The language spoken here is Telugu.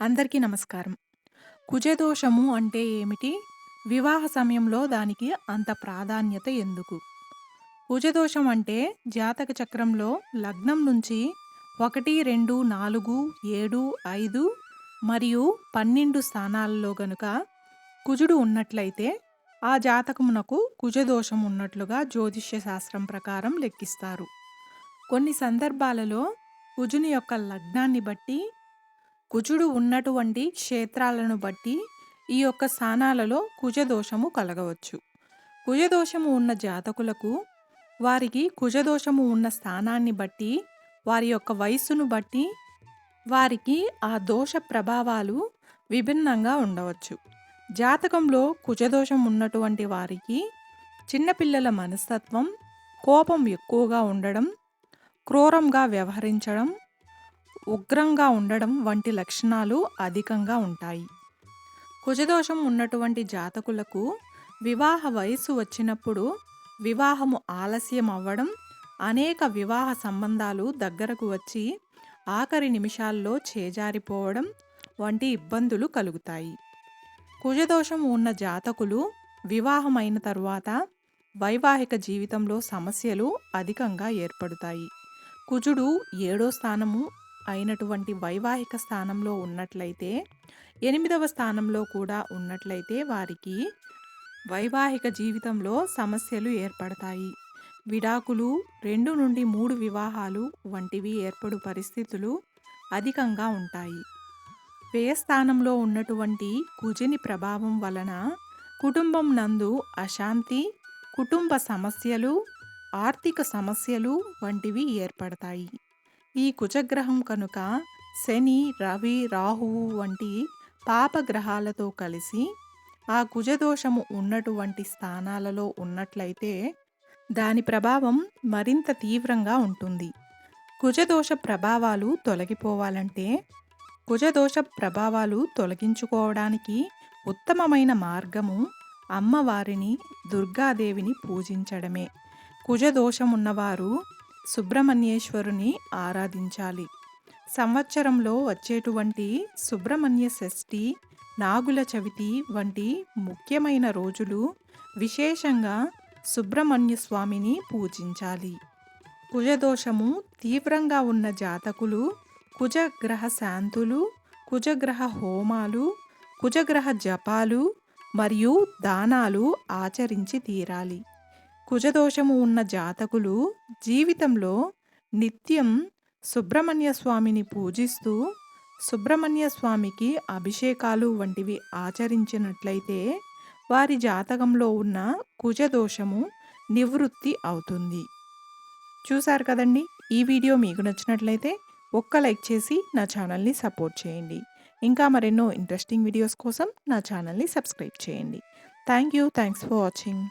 అందరికీ నమస్కారం. కుజదోషము అంటే ఏమిటి? వివాహ సమయంలో దానికి అంత ప్రాధాన్యత ఎందుకు? కుజదోషం అంటే జాతక చక్రంలో లగ్నం నుంచి 1, 2, 4, 7, 5 మరియు 12 స్థానాలలో గనుక కుజుడు ఉన్నట్లయితే ఆ జాతకమునకు కుజదోషం ఉన్నట్లుగా జ్యోతిష్య శాస్త్రం ప్రకారం లెక్కిస్తారు. కొన్ని సందర్భాలలో కుజుని యొక్క లగ్నాన్ని బట్టి కుజుడు ఉన్నటువంటి క్షేత్రాలను బట్టి ఈ యొక్క స్థానాలలో కుజదోషము కలగవచ్చు. కుజదోషము ఉన్న జాతకులకు వారికి కుజదోషము ఉన్న స్థానాన్ని బట్టి వారి యొక్క వయస్సును బట్టి వారికి ఆ దోష ప్రభావాలు విభిన్నంగా ఉండవచ్చు. జాతకంలో కుజదోషం ఉన్నటువంటి వారికి చిన్నపిల్లల మనస్తత్వం, కోపం ఎక్కువగా ఉండడం, క్రూరంగా వ్యవహరించడం, ఉగ్రంగా ఉండడం వంటి లక్షణాలు అధికంగా ఉంటాయి. కుజదోషం ఉన్నటువంటి జాతకులకు వివాహ వయస్సు వచ్చినప్పుడు వివాహము ఆలస్యం అవ్వడం, అనేక వివాహ సంబంధాలు దగ్గరకు వచ్చి ఆఖరి నిమిషాల్లో చేజారిపోవడం వంటి ఇబ్బందులు కలుగుతాయి. కుజదోషం ఉన్న జాతకులు వివాహమైన తరువాత వైవాహిక జీవితంలో సమస్యలు అధికంగా ఏర్పడుతాయి. కుజుడు ఏడో స్థానము అయినటువంటి వైవాహిక స్థానంలో ఉన్నట్లయితే, ఎనిమిదవ స్థానంలో కూడా ఉన్నట్లయితే వారికి వైవాహిక జీవితంలో సమస్యలు ఏర్పడతాయి. విడాకులు, రెండు నుండి మూడు వివాహాలు వంటివి ఏర్పడు పరిస్థితులు అధికంగా ఉంటాయి. వ్యయస్థానంలో ఉన్నటువంటి కుజుని ప్రభావం వలన కుటుంబం నందు అశాంతి, కుటుంబ సమస్యలు, ఆర్థిక సమస్యలు వంటివి ఏర్పడతాయి. ఈ కుజగ్రహం కనుక శని, రవి, రాహువు వంటి పాపగ్రహాలతో కలిసి ఆ కుజదోషము ఉన్నటువంటి స్థానాలలో ఉన్నట్లయితే దాని ప్రభావం మరింత తీవ్రంగా ఉంటుంది. కుజదోష ప్రభావాలు తొలగిపోవాలంటే కుజదోష ప్రభావాలు తొలగించుకోవడానికి ఉత్తమమైన మార్గము అమ్మవారిని, దుర్గాదేవిని పూజించడమే. కుజదోషమున్నవారు సుబ్రహ్మణ్యేశ్వరుని ఆరాధించాలి. సంవత్సరంలో వచ్చేటువంటి సుబ్రహ్మణ్య షష్ఠి, నాగుల చవితి వంటి ముఖ్యమైన రోజులు విశేషంగా సుబ్రహ్మణ్య స్వామిని పూజించాలి. కుజదోషము తీవ్రంగా ఉన్న జాతకులు కుజగ్రహ శాంతులు, కుజగ్రహ హోమాలు, కుజగ్రహ జపాలు మరియు దానాలు ఆచరించి తీరాలి. కుజదోషము ఉన్న జాతకులు జీవితంలో నిత్యం సుబ్రహ్మణ్య స్వామిని పూజిస్తూ సుబ్రహ్మణ్య స్వామికి అభిషేకాలు వంటివి ఆచరించినట్లయితే వారి జాతకంలో ఉన్న కుజదోషము నివృత్తి అవుతుంది. చూశారు కదండీ! ఈ వీడియో మీకు నచ్చినట్లయితే ఒక్క లైక్ చేసి నా ఛానల్‌ని సపోర్ట్ చేయండి. ఇంకా మరెన్నో ఇంట్రెస్టింగ్ వీడియోస్ కోసం నా ఛానల్‌ని సబ్స్క్రైబ్ చేయండి. Thank you. Thanks for watching.